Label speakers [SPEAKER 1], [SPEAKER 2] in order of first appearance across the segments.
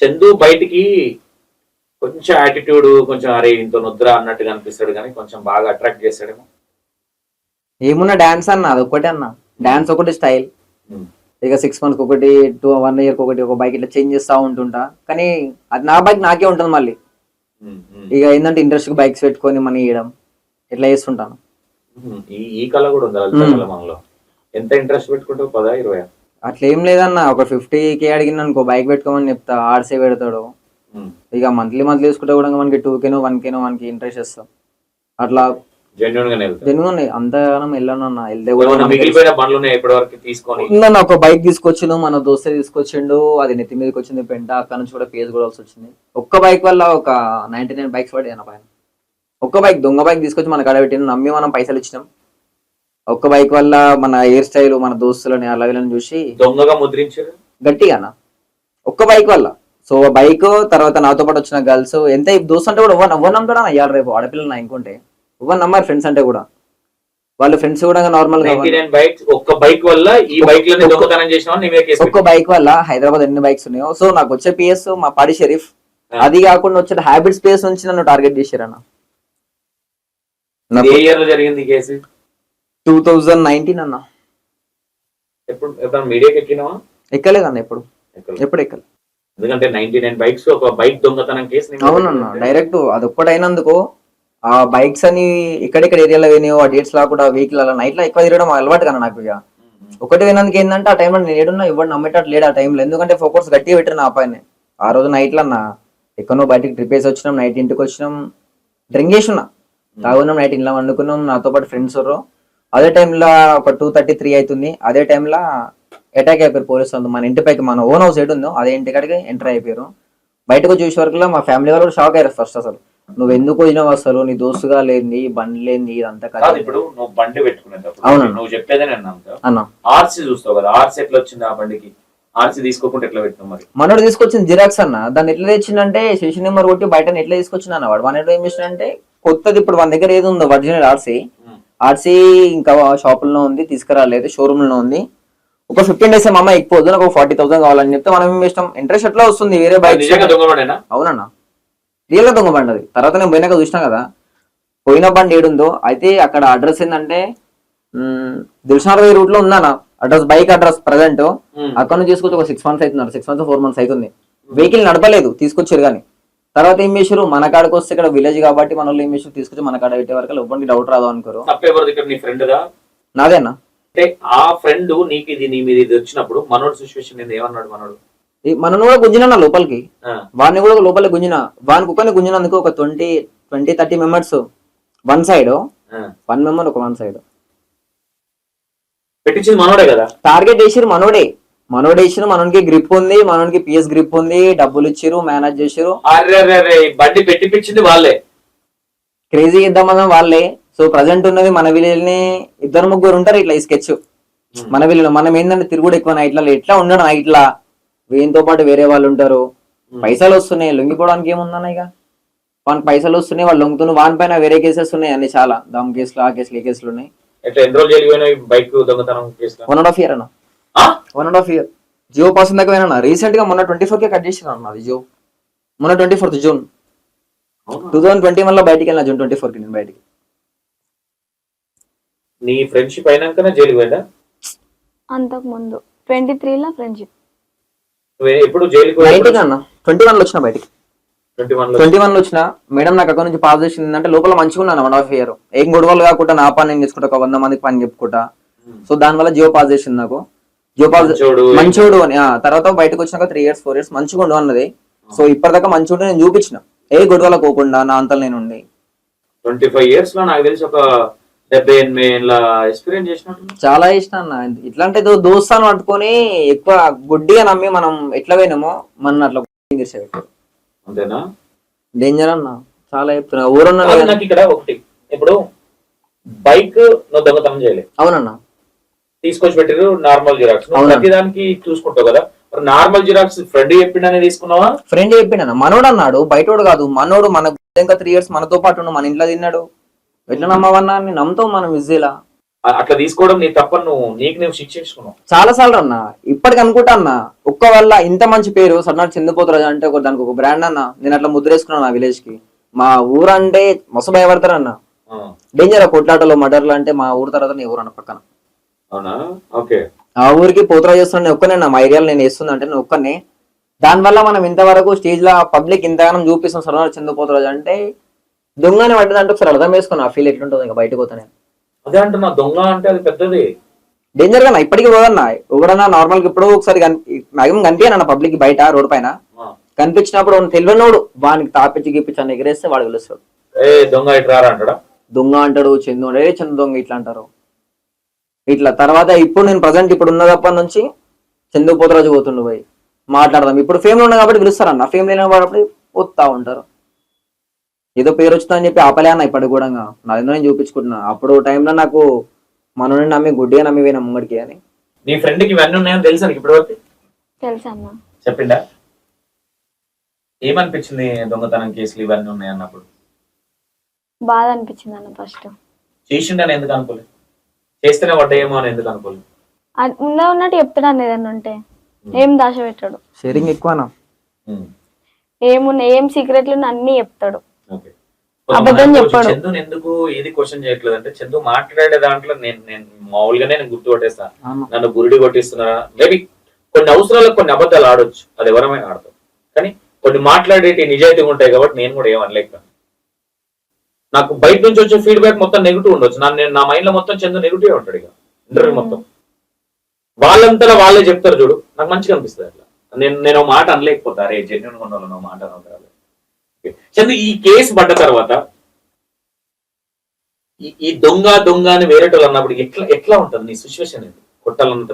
[SPEAKER 1] చందు బయటికి కొంచెం యాటిట్యూడ్ కొంచెం అరే ఇంత నొద్దురా అన్నట్టుగా అనిపిస్తాడు కానీ కొంచెం బాగా అట్రాక్ట్ చేస్తాడేమో.
[SPEAKER 2] ఏమున్నా డాన్స్ అన్న అది ఒక్కటే అన్న. డాన్స్ ఒకటి స్టైల్. ఇక సిక్స్ మంత్స్ ఒకటి టూ వన్ ఇయర్ ఒకటి ఒక బైక్ ఇట్లా చేంజ్ చేస్తా ఉంటుంటా. కానీ అది నా బైక్ నాకే ఉంటుంది మళ్ళీ. ఇక ఏంటంటే ఇంట్రెస్ట్ బైక్స్ పెట్టుకొని మనీ ఇవ్వడం ఇట్లా చేస్తుంటాను.
[SPEAKER 1] ఈ కళ కూడా ఉంది మనలో? ఎంత ఇంట్రెస్ట్ పెట్టుకుంటావు? పదా ఇరవై
[SPEAKER 2] అట్లా ఏం లేదన్న ఒక ఫిఫ్టీ కే అడిగిన అనుకో బైక్ పెట్టుకోమని చెప్తా ఆర్సే పెడతాడు. ఇక మంత్లీ మంత్లీ తీసుకుంటే కూడా మనకి టూ కేనో వన్ కేనో మనకి ఇంట్రెస్ట్ ఇస్తాం అట్లా
[SPEAKER 1] జెన్యున్
[SPEAKER 2] అంతగానం వెళ్ళాను అన్న. వెళ్తే మనకి ఒక బైక్ తీసుకొచ్చిండు మన దోస్తే తీసుకొచ్చిండు అది నెత్తి మీదకి వచ్చింది పెంట అక్కడ నుంచి కూడా పేజ్ కూడా వచ్చింది. ఒక్క బైక్ వల్ల ఒక నైన్టీ నైన్ బైక్స్ పడి పైన. ఒక్క బైక్ దొంగ బైక్ తీసుకొచ్చి మన కాడ పెట్టిన నమ్మి మనం పైసలు ఇచ్చినాం. ఒక్క బైక్ వల్ల మన హెయిర్ స్టైల్ మన దోస్తులని అలాగలని చూసి
[SPEAKER 1] దొంగగా ముద్రించారు?
[SPEAKER 2] గట్టిగా అన్న ఒక్క బైక్ వల్ల. సో బైక్ తర్వాత నాతో పాటు వచ్చిన గర్ల్స్ ఎంత దోస్తు అంటే కూడా ఎవరు ఎవరు నమ్ముతాడా ఇవాళ రేపు ఆడపిల్లలు నా ఇంకుంటే? ఎవరు నమ్మారు ఫ్రెండ్స్ అంటే కూడా. వాళ్ళ ఫ్రెండ్స్ కూడా
[SPEAKER 1] నార్మల్గా ఒక్క బైక్ వల్ల ఈ బైక్
[SPEAKER 2] ఒక్క బైక్ వల్ల హైదరాబాద్ ఎన్ని బైక్స్ ఉన్నాయో? సో నాకు వచ్చే పిఎస్ మా పాడి షరీఫ్ అది కాకుండా వచ్చే హ్యాబిట్ స్పేస్ నుంచి నన్ను టార్గెట్ చేశారన్న.
[SPEAKER 1] జరిగింది కేసు
[SPEAKER 2] టూ థౌజండ్ నైన్టీన్ అన్న.
[SPEAKER 1] ఎప్పుడు? ఎప్పుడైనా మీడియాకి ఎక్కినావా?
[SPEAKER 2] ఎక్కలేదన్న ఎప్పుడు? ఎప్పుడు
[SPEAKER 1] ఎందుకంటే నైన్టీ నైన్ బైక్స్ ఒక బైక్ దొంగతనం కేసు
[SPEAKER 2] అవునన్న. డైరెక్ట్ అది ఒక్కటైనందుకు ఆ బైక్స్ అని ఇక్కడిక్కడ ఏరియాలో పోయినాయో ఆ డేట్స్ లాకుండా వెహికల్ అలా నైట్లో ఎక్కువ తిరగడం అలవాటు కదా నాకు ఇక. ఒకటి వినందుకు ఏంటంటే ఆ టైంలో నేను ఏడున్నా ఇవ్వడం నమ్మేటట్టు లేడు ఆ టైంలో. ఎందుకంటే ఫోకస్ గట్టిగా పెట్టారు నా పైన ఆ రోజు నైట్లో అన్న ఎక్కడో బయటికి ట్రిప్ వేసి వచ్చినాం నైట్ ఇంటికి వచ్చినాం డ్రింక్ చేసి ఉన్నా. తాగున్నాం నైట్ ఇంట్లో వండుకున్నాం నాతో పాటు ఫ్రెండ్స్ అదే టైంలో ఒక టూ థర్టీ త్రీ అవుతుంది అదే టైంలో అటాక్ అయిపోయారు పోలీసు వాళ్ళు. మన ఇంటి పైకి మన ఓన్ హౌస్ ఎటు ఉందో అదే ఇంటి కాడికి ఎంటర్ అయిపోయారు. బయటకు చూసే వరకు మా ఫ్యామిలీ వాళ్ళు షాక్ అయ్యారు ఫస్ట్ అసలు. నువ్వు ఎందుకు వచ్చినావు అసలు? నీ దోస్తుగా లేని బండి లేని ఇదంతా
[SPEAKER 1] కాదు. ఇప్పుడు నువ్వు బండి పెట్టుకునేటప్పుడు. నువ్వు చెప్పేదే
[SPEAKER 2] అన్న.
[SPEAKER 1] ఆర్సీ చూస్తావు కదా ఆర్సీ ఎట్లా వచ్చింది ఆ బండికి? ఆర్సీ తీసుకోకుండా ఎట్లా పెట్టినావు మరి?
[SPEAKER 2] మనోడు తీసుకొచ్చిన జిరాక్స్ అన్న. దాన్ని ఎట్లా తెచ్చిందంటే శశి నెంబర్ కొట్టి బయట ఎట్లా తీసుకొచ్చిన వాడు. మన ఏం చేసిందంటే కొత్తది ఇప్పుడు మన దగ్గర ఏది ఉందో ఒరిజినల్ ఆర్సీ. ఆర్సీ ఇంకా షాపుల్లో ఉంది తీసుకురాలేదు షోరూమ్లో ఉంది. ఒక ఫిఫ్టీన్ డేస్ మా అమ్మ ఎక్కిపోదు నాకు ఫార్టీ థౌసండ్ కావాలని చెప్తే మనం ఏం చేస్తాం? ఇంట్రెస్ట్ ఎట్లా వస్తుంది వేరే బైక్ అవునన్నా. రియల్గా దొంగ బండి అది. తర్వాత నేను పోయినాక చూసినా కదా పోయిన బండి ఏడుందో అయితే అక్కడ అడ్రస్ ఏంటంటే దిల్షార్ రూట్లో ఉందన్న అడ్రస్ బైక్ అడ్రస్ ప్రజెంట్. అక్కడ నుంచి తీసుకొచ్చి ఒక సిక్స్ మంత్స్ అవుతున్నారు. సిక్స్ మంత్స్ ఫోర్ మంత్స్ అవుతుంది. వెహికల్ నడపలేదు తీసుకొచ్చారు కానీ. తర్వాత ఏం చేశారు? మన కాడకు వస్తే ఇక్కడ విలేజ్ కాబట్టి మన ఏం చేసారు తీసుకొచ్చి మన కాడ పెట్టే వరకు ఎవ్వరికి డౌట్ రాదు అనుకోరు.
[SPEAKER 1] తప్పేవరది ఇక్కడ నీ ఫ్రెండ్ దా?
[SPEAKER 2] నాదేనా?
[SPEAKER 1] అంటే ఆ ఫ్రెండ్ నీకు ఇది నీ మీద ఇది వచ్చినప్పుడు మనోడు సిచ్యువేషన్ నేను ఏమన్నాడు మనోడు?
[SPEAKER 2] మనను కూడా గుంజినా లోపలికి. వాడిని కూడా లోపలికి గుంజిన. వాని కుక్కని గుంజినందుకు ఒక twenty twenty thirty members one side. One member ఒక వన్ సైడ్
[SPEAKER 1] పెట్టించింది మనోడే కదా?
[SPEAKER 2] టార్గెట్ చేసిరు మనోడే. మనోడే ఇచ్చిరు మనోనికి గ్రిప్ ఉంది మనోనికి పిఎస్ గ్రిప్ ఉంది డబ్బులు ఇచ్చిరు మేనేజ్ చేసిరు
[SPEAKER 1] బండి పెట్టిపించింది వాళ్ళే.
[SPEAKER 2] క్రేజీ ఇద్దామన్నా వాళ్ళే. సో ప్రజెంట్ ఉన్నది మన విలేజ్ని ఇద్దరు ముగ్గురు ఉంటారు ఇట్లా ఈ స్కెచ్ మన విలేజ్ మనం ఏంటంటే తిరుగుడు ఎక్కువ నైట్ల ఎట్లా ఉండడం నైట్లా వీనితో పాటు వేరే వాళ్ళు ఉంటారు. పైసలు వస్తున్నాయి లొంగిపోవడానికి ఏముందన్న ఇక? వానికి పైసలు వస్తున్నాయి వాళ్ళు లొంగుతున్నారు వాని పైన వేరే కేసెస్ ఉన్నాయి అన్ని చాలా. దమ్ కేసులు ఆ కేసులు ఈ కేసులు ఉన్నాయి. వన్ అండ్ హాఫ్ ఇయర్ అన్న? One and half year GO pass దాకా పోయినా రీసెంట్గా మొన్న ట్వంటీ ఫోర్ కే కట్ చేసిన అన్న అది జియో మొన్న twenty fourth June? Two thousand twenty వన్లో బయటికి వెళ్ళిన జూన్ ట్వంటీ ఫోర్కి నేను బయటికి.
[SPEAKER 1] నీ ఫ్రెండ్షిప్ అయినాకనే జైలుకి పోయిందా?
[SPEAKER 3] అంతకు ముందు. ట్వంటీ త్రీలో ఫ్రెండ్షిప్
[SPEAKER 1] నువ్వు ఎప్పుడు జైలుకి
[SPEAKER 2] నైన్టీన్ అన్న. ట్వంటీ వన్లో వచ్చిన బయటికి.
[SPEAKER 1] ట్వంటీ వన్లో
[SPEAKER 2] ట్వంటీ వన్లో వచ్చిన. మేడం నాకు అక్కడ నుంచి పాస్ చేసింది అంటే లోపల మంచిగా ఉన్నాను వన్ హాఫ్ ఇయర్ ఏం గొడవలు కాకుండా నా పని నేను చేసుకుంటా ఒక వంద మందికి పని చెప్పుకుంటా. సో దాని వల్ల జియో పాస్ చేసింది నాకు. జియో పాస్
[SPEAKER 1] మంచోడు.
[SPEAKER 2] మంచోడు అని తర్వాత బయటకు వచ్చినాక త్రీ ఇయర్స్ ఫోర్ ఇయర్స్ మంచిగా ఉండు అన్నది. సో ఇప్పటిదాకా ఉంటే నేను చూపించిన. ఏ గొడవలు పోకుండా నా అంతలో నేను ఉండి.
[SPEAKER 1] ట్వంటీ ఫైవ్ ఇయర్స్లో నాకు తెలిసి ఒక డెబ్బై ఎనిమిది ఏళ్ళ ఎక్స్పీరియన్స్ చేసినట్టు
[SPEAKER 2] చాలా ఇష్టం అన్న. ఇట్లాంటి దో- దోస్తాను పట్టుకొని ఎక్కువ గుడ్డిగా నమ్మి మనం ఎట్లా పోయినామో మన అట్లా
[SPEAKER 1] అంతేనా?
[SPEAKER 2] డేంజర్ అన్న. చాలా చెప్తున్నా. ఊరున్నా
[SPEAKER 1] నాకు ఇక్కడ ఒకటి. ఇప్పుడు బైక్ నువ్వు దొంగతనం చేయలేదు.
[SPEAKER 2] అవునన్న.
[SPEAKER 1] తీసుకొచ్చి పెట్టారు నార్మల్ జిరాక్స్. ప్రతి దానికి చూసుకుంటావు కదా. నార్మల్ జిరాక్స్ ఫ్రెండ్ చెప్పిండనే తీసుకున్నావా?
[SPEAKER 2] ఫ్రెండ్ చెప్పిండన్న. మనోడు అన్నాడు బయటోడు కాదు. మనోడు మన ఇంకా త్రీ ఇయర్స్ మనతో పాటు మన ఇంట్లో తిన్నాడు. ఎట్లా నమ్మవన్నా? నమ్ముతాం మనం
[SPEAKER 1] అ- అట్లా తీసుకోవడం నీ తప్పని నువ్వు నీకు నువ్వు శిక్షించుకున్నావు.
[SPEAKER 2] చాలా సార్లు అన్న. ఇప్పటికి అనుకుంటా అన్న ఒక్క వల్ల ఇంత మంచి పేరు సన్నాడు చంద్రపోతురాజు అంటే ఒక దానికి ఒక బ్రాండ్ అన్న నేను అట్లా ముద్రేసుకున్నాను నా విలేజ్కి. మా ఊరు అంటే మస్తు భయపడతారు అన్న డేంజర్ కొట్లాటలు మర్డర్లు అంటే మా ఊరు తర్వాత నీ ఊరు అన్న పక్కన.
[SPEAKER 1] అవునా? ఓకే.
[SPEAKER 2] ఆ ఊరికి పోతురా చేస్తున్నా నేను ఒక్కనే మా ఏరియాలో నేను వేస్తున్నా అంటే నేను ఒక్కనే. దానివల్ల మనం ఇంతవరకు స్టేజ్లో పబ్లిక్ ఇంతగానం చూపిస్తాం సరదాలు చంద్రపోతురాజు అంటే దొంగనే పడ్డదంటే ఒకసారి అర్థం చేసుకున్నా ఆ ఫీల్ ఎట్లుంటుంది ఇంకా బయటకు పోతానే.
[SPEAKER 1] అదే అంటున్నా దొంగ అంటే అది పెద్దది.
[SPEAKER 2] డేంజర్గా నా ఇప్పటికీ పోదన్నా ఎవడన్నా నార్మల్గా ఇప్పుడు ఒకసారి మ్యాక్సిమం కనిపించాను పబ్లిక్ బయట రోడ్ పైన. కనిపించినప్పుడు తెలియనోడు వానికి తాపిచ్చి గిప్పించి అని ఎగరేస్తే వాడు
[SPEAKER 1] ఏ దొంగ అంటాడా?
[SPEAKER 2] దొంగ అంటాడు చందు ఏ చందు దొంగ ఇట్లా అంటారు? ఇట్లా తర్వాత ఇప్పుడు నేను ప్రజెంట్ ఇప్పుడు ఉన్నదప్పటి నుంచి చందు పోతరాజు పోతుండు పోయి. మాట్లాడదాం. ఇప్పుడు ఫేమ్ ఉన్నా కాబట్టి పిలుస్తారన్న. ఫేమ్ లేని వాడు వస్తా ఉంటారు. ఏదో పేరు వచ్చిందా అని చెప్పి ఆపలే అన్న ఇప్పటికి కూడా నాదేందో నేను చూపించుకుంటున్నా. అప్పుడు టైంలో నాకు మనని నమ్మి గుడ్డిగా నమ్మి పోయినా ముంగడికి అని.
[SPEAKER 1] నీ ఫ్రెండ్కి ఇవన్నీ ఉన్నాయని తెలుసా నీకు ఇప్పటివరకు?
[SPEAKER 3] తెలుసా అన్న.
[SPEAKER 1] చెప్పిండా? ఏమనిపించింది దొంగతనం కేసులు ఇవన్నీ ఉన్నాయి అన్నప్పుడు
[SPEAKER 3] బాధ అనిపించింది అన్న ఫస్ట్
[SPEAKER 1] చేసిండని ఎందుకు అనుకోలేదు? చేస్తేనే పడ్డాయేమో అని ఎందుకు అనుకోలేదు?
[SPEAKER 3] ఉన్న ఉన్నట్టు చెప్తాడు ఏదన్నా ఉంటే. ఏం దాచ పెట్టాడు
[SPEAKER 2] షేరింగ్ ఎక్కువనా?
[SPEAKER 3] ఏమున్నా ఏం సీక్రెట్లు అన్ని చెప్తాడు.
[SPEAKER 1] ఓకే.
[SPEAKER 3] అబద్ధం చెప్పాడు.
[SPEAKER 1] చందుని ఎందుకు ఏది క్వశ్చన్ చేయట్లేదు అంటే చందు మాట్లాడే దాంట్లో నేను నేను మామూలుగానే నేను గుర్తు కొట్టేస్తాను నన్ను గురుడి కొట్టిస్తున్నారా? మేబీ కొన్ని అవసరాలకు కొన్ని అబద్ధాలు ఆడొచ్చు. అది ఎవరమైనా ఆడతాం కానీ కొన్ని మాట్లాడేటి నిజాయితీగా ఉంటాయి కాబట్టి నేను కూడా ఏమనలేక నాకు బయట నుంచి వచ్చే ఫీడ్బ్యాక్ మొత్తం నెగిటివ్ ఉండొచ్చు. నా నేను నా మైండ్లో మొత్తం చందు నెగిటివ్ ఉంటాడు ఇక. ఇంటర్వ్యూ మొత్తం. వాళ్ళంతలా వాళ్ళే చెప్తారు చూడు. నాకు మంచిగా అనిపిస్తుంది అట్లా. నేను నేను మాట అనలేకపోతా. అరే జెన్యున్ వాళ్ళు మాట అనవసరాలు. చందు ఈ కేసు పడ్డ తర్వాత ఈ- దొంగ దొంగ అని వేరేటోళ్ళు అన్నప్పుడు ఎట్లా ఎట్లా ఉంటుంది నీ సిచ్యువేషన్ ఏంటి? కొట్టాలన్నంత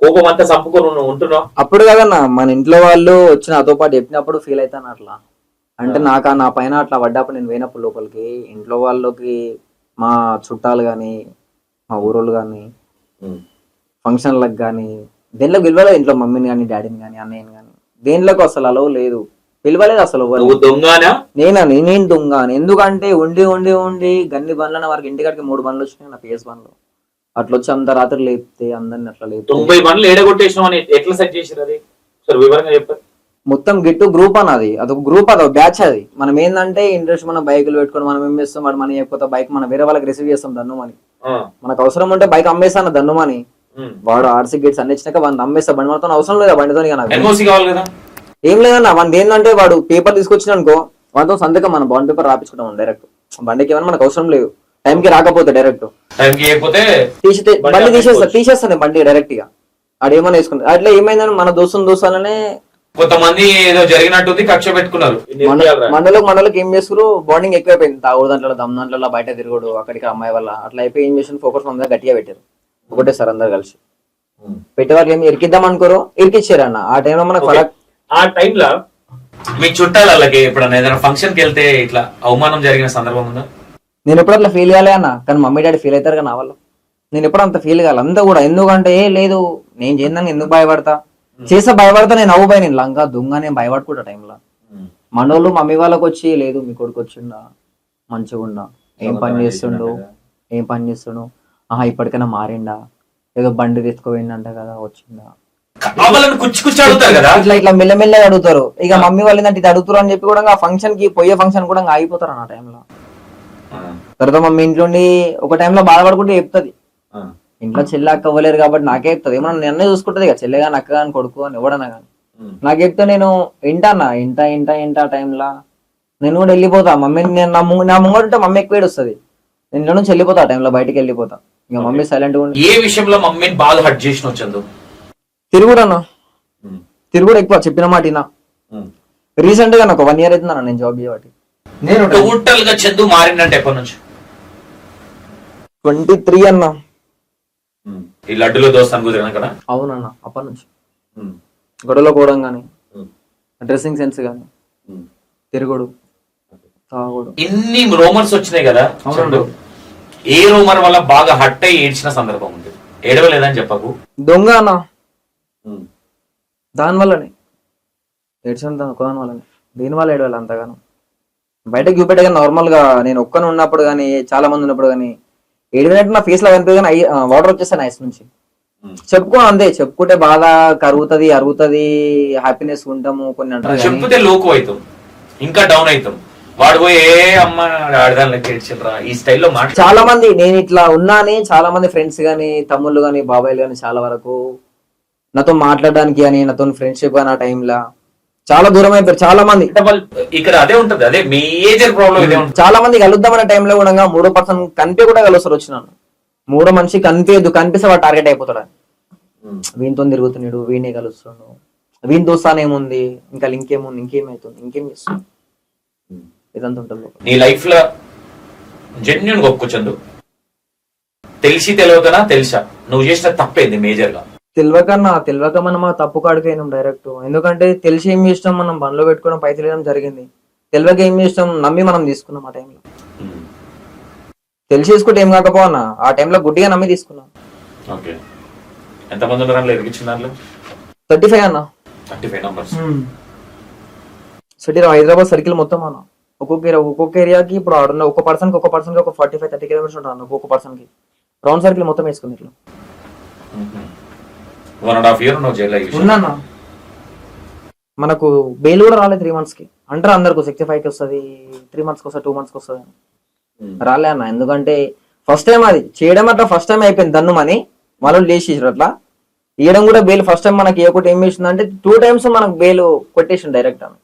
[SPEAKER 1] కోపం అంతా చంపుకొని నువ్వు ఉంటున్నావు?
[SPEAKER 2] అప్పుడు కదన్నా మన ఇంట్లో వాళ్ళు వచ్చి నాతో పాటు చెప్పినప్పుడు ఫీల్ అవుతాను అట్లా అంటే నాకు నా పైన అట్లా పడ్డప్పుడు నేను పోయినప్పుడు లోపలికి ఇంట్లో వాళ్ళకి మా చుట్టాలు కానీ మా ఊరోళ్ళు కానీ ఫంక్షన్లకు కానీ దేనిలో పిలవలేదు ఇంట్లో మమ్మీని కానీ డాడీని కానీ అన్నయ్యని కానీ దేనిలోకి అసలు అలవ్ లేదు. పిలవలేదు అసలు నేనా? నేను దొంగ. ఎందుకంటే ఉండి ఉండి ఉండి గన్ని బండ్ల వారికి ఇంటికాడికి మూడు బండ్లు వచ్చినాయి నా పిఎస్ బండ్లు. అట్లా వచ్చి అంత రాత్రి లేపితే అందరిని అట్లా లేపితే
[SPEAKER 1] తొంభై బండ్లు ఎట్లా సెట్ చేసిరు అది? సరే వివరంగా చెప్పారు
[SPEAKER 2] మొత్తం గిట్టు గ్రూప్ అన్నది. అదొక గ్రూప్ అది ఒక బ్యాచ్ అది. మనం ఏంటంటే ఇంట్రెస్ట్ మన బైకులు పెట్టుకొని మనం ఏం చేస్తాం? వాడు మనం అయిపోతే బైక్ మనం వేరే వాళ్ళకి రిసీవ్ చేస్తాం దన్నుమని మనకు అవసరం ఉంటే బైక్ అమ్మేస్తాను దన్నుమని వాడు ఆర్సీ గేట్స్ అన్ని ఇచ్చినాక వాడిని అమ్మేస్తా. బండి మనతో అవసరం లేదు బండితో ఏం లేదన్న వాడిని ఏంటంటే వాడు పేపర్ తీసుకొచ్చిన అనుకో వాడితో సంతకం మనం బాండ్ పేపర్ రాపించుకుంటాం డైరెక్ట్ బండికి ఏమైనా మనకు అవసరం లేదు. టైంకి రాకపోతే డైరెక్ట్
[SPEAKER 1] బండి
[SPEAKER 2] తీసేస్తా. తీసేస్తాను బండి డైరెక్ట్గా. ఆడు ఏమైనా వేసుకుంటా. అట్లా ఏమైందని మన దోస్తుని దోస్తాలనే
[SPEAKER 1] కొంతమంది ఏదో జరిగినట్టుంది కక్ష పెట్టుకున్నారు.
[SPEAKER 2] మండలకు మండలకు ఏం చేస్తారు బాండింగ్ ఎక్కువైపోయింది. తాగుడు దాంట్లో దమ్ దాంట్లో బయట తిరుగుడు అక్కడికి అమ్మాయి వల్ల. అట్లా అయిపోయి ఏం చేసిన ఫోకస్ మన మీద గట్టిగా పెట్టారు. ఒకటే సార్ అందరు కలిసి. పెట్టే వాళ్ళకి ఏమి ఇరికిద్దాం అనుకోరు. ఇరికిచ్చారు అన్న. ఆ టైంలో మనకు
[SPEAKER 1] ఆ టైంలో మీ చుట్టాలకి ఎప్పుడన్నా ఏదైనా ఫంక్షన్కి వెళ్తే ఇట్లా అవమానం జరిగిన సందర్భం ఉందా?
[SPEAKER 2] నేను ఎప్పుడు అట్లా ఫీల్ కాలే అన్న. కానీ మమ్మీ డాడీ ఫీల్ అవుతారు కదా నా వల్ల. నేను ఎప్పుడు అంత ఫీల్ కాలే. అంతా కూడా. ఎందుకంటే ఏ లేదు. నేను చేయడానికి ఎందుకు భయపడతా? చేసే భయపడతా నేను అవ్వు భయ నేను లంగా దొంగ నేను భయపడుకుంటా టైంలో. మనోళ్ళు మమ్మీ వాళ్ళకి వచ్చి లేదు మీ కొడుకు వచ్చిండా? మంచిగా ఉండా? ఏం పని చేస్తుండు? ఏం పని చేస్తుండు? ఆహా ఇప్పటికైనా మారిండా? ఏదో బండి తీసుకుపోయిందంట కదా వచ్చిందా ఇట్లా ఇట్లా మెల్లమెల్లగా అడుగుతారు. ఇక మమ్మీ వాళ్ళు ఏంటంటే ఇది అడుగుతారు అని చెప్పి కూడా ఆ ఫంక్షన్కి పోయే ఫంక్షన్ కూడా ఆగిపోతారు అన్న టైంలో. తర్వాత మమ్మీ ఇంట్లో ఒక టైంలో బాధపడుకుంటే చెప్తుంది.
[SPEAKER 1] ఆ.
[SPEAKER 2] ఇంట్లో చెల్లి అక్క అవ్వలేరు కాబట్టి నాకే చెప్తుంది. ఏమన్నా నిన్నే చూసుకుంటది ఇక చెల్లె కానీ అక్క కానీ కొడుకు అని ఎవడన్నా కానీ. నాకు చెప్తే నేను వింటానా? ఇంట ఇంట ఇంట ఆ టైంలో? నేను కూడా వెళ్ళిపోతా. మమ్మీ నేను నా ముంగ నా ముంగట ఉంటే మమ్మీ ఎక్కువ ఏడుస్తుంది. నేను ఇంట్లో నుంచి వెళ్ళిపోతా ఆ టైంలో బయటికి వెళ్ళిపోతా. ఇక మమ్మీ సైలెంట్
[SPEAKER 1] ఏ విషయంలో మమ్మీని బాగా హట్ చేసిన చందు?
[SPEAKER 2] తిరుగుడు అన్న తిరుగుడు ఎక్కువ చెప్పిన మాట వినా రీసెంట్గా నాకు వన్ ఇయర్ అవుతుందన్న నేను జాబ్ చేయబట్టి. నేను
[SPEAKER 1] టోటల్గా చందు మారిందంటే ఎప్పటి నుంచి?
[SPEAKER 2] ట్వంటీ త్రీ అన్న.
[SPEAKER 1] ఈ లడ్డులో దోస్తాను కుదిరిన కదా?
[SPEAKER 2] అవునన్న అప్పటి నుంచి. గొడవలో పోవడం కానీ డ్రెస్సింగ్ సెన్స్ కానీ తిరుగుడు తాగుడు.
[SPEAKER 1] ఇన్ని రోమర్స్ వచ్చినాయి కదా
[SPEAKER 2] అవునండి.
[SPEAKER 1] ఏ రోమర్ వల్ల బాగా హట్ అయ్యి ఏడ్చిన సందర్భం ఉంది? ఏడవలేదని చెప్పకు.
[SPEAKER 2] దొంగ అన్న. దాని వల్లనే. ఏడ్చంత ఒకదాని వల్లనే. దీని వల్ల ఏడవాలి అంతగానో. బయటకు చూపెట్టే నార్మల్గా నేను ఒక్కను ఉన్నప్పుడు కానీ చాలా మంది ఉన్నప్పుడు కానీ ఏడినట్టు నా ఫేస్లో కనిపించదు కానీ వాటర్ వచ్చేస్తాను ఐస్ నుంచి.
[SPEAKER 1] ఉమ్.
[SPEAKER 2] చెప్పుకో అంతే చెప్పుకుంటే బాధ కరుగుతుంది అరుగుతుంది హ్యాపీనెస్ ఉంటాము కొన్ని అంటారు కానీ.
[SPEAKER 1] చెప్తే లోకు అవుతాం. ఇంకా డౌన్ అవుతాం. వాడు పోయి ఏ అమ్మ ఆడదానికి ఈ స్టైల్లో మాట
[SPEAKER 2] చాలా మంది నేను ఇట్లా ఉన్నాని చాలా మంది ఫ్రెండ్స్ గాని తమ్ముళ్ళు గాని బాబాయ్లు గాని చాలా వరకు నాతో మాట్లాడడానికి అని నాతో ఫ్రెండ్షిప్ గాని ఆ టైంలో చాలా దూరం అయిపోయారు చాలా మంది.
[SPEAKER 1] ఇక్కడ అదే ఉంటది అదే మేజర్ ప్రాబ్లం ఇదే
[SPEAKER 2] చాలా మంది కలుద్దామనే టైంలో కూడా మూడో పర్సన్ కనిపి కూడా కలుస్తారు వచ్చినాను మూడో మనిషి కనిపించదు కనిపిస్తే వాడు టార్గెట్ అయిపోతాడు. వీనితో తిరుగుతున్నాడు వీనే కలుస్తాడు వీని దోస్తాను ఏముంది? ఇంకా లింక్ ఏముంది? ఇంకేమైతుంది? ఇంకేం చేస్తుంది ఇదంతా ఉంటుంది.
[SPEAKER 1] నీ లైఫ్లో జెన్యున్ ఒప్పుకోచందు తెలిసి తెలియకనా? తెలుసా? నువ్వు చేసిన తప్పేంది మేజర్గా?
[SPEAKER 2] తెలియకన్నా తెలియక మనం ఆ తప్పు కాడిపోయినాం డైరెక్ట్ ఎందుకంటే తెలిసి ఏం చేసినాం మనం బండ్లో పెట్టుకోవడం పైసలు వేయడం జరిగింది. తెలియక ఏం చేసినాం నమ్మి మనం తీసుకున్నాం ఆ టైంలో. తెలిసి తీసుకుంటే ఏం కాకపోనా ఆ టైంలో గుడ్డిగా నమ్మి తీసుకున్నాం.
[SPEAKER 1] ఎంతమంది ఉన్నారు
[SPEAKER 2] థర్టీ ఫైవ్ అన్న.
[SPEAKER 1] Thirty five numbers
[SPEAKER 2] Hyderabad circle మొత్తం అన్న. ఒక్కొక్క ఏరియా ఒక్కొక్క ఏరియాకి ఇప్పుడు ఆడున్న ఒక పర్సన్కి ఒక పర్సన్కి ఒక ఫార్టీ ఫైవ్ థర్టీ కిలోమీటర్స్ ఉంటాను ఒక్కొక్క పర్సన్కి. రౌండ్ సర్కిల్ మొత్తం వేసుకుంది ఇట్లా.
[SPEAKER 1] వన్ అండ్ హాఫ్ ఇయర్ నువ్వు
[SPEAKER 2] మనకు బెయిల్ కూడా రాలేదు త్రీ మంత్స్కి. అంటారు అందరికి సిక్స్టీ ఫైవ్కి వస్తుంది త్రీ మంత్స్కి వస్తుంది టూ మంత్స్కి వస్తుంది
[SPEAKER 1] ఉమ్.
[SPEAKER 2] రాలే అన్న ఎందుకంటే ఫస్ట్ టైం అది. చేయడం అట్లా ఫస్ట్ టైం అయిపోయింది దన్నుమని వాళ్ళు లేచేసారు అట్లా. ఇవ్వడం కూడా బెయిల్ ఫస్ట్ టైం మనకి ఏ ఒకటి ఏం చేసింది అంటే టూ టైమ్స్ మనకు బెయిల్ కొట్టేసింది డైరెక్ట్ ఆమె.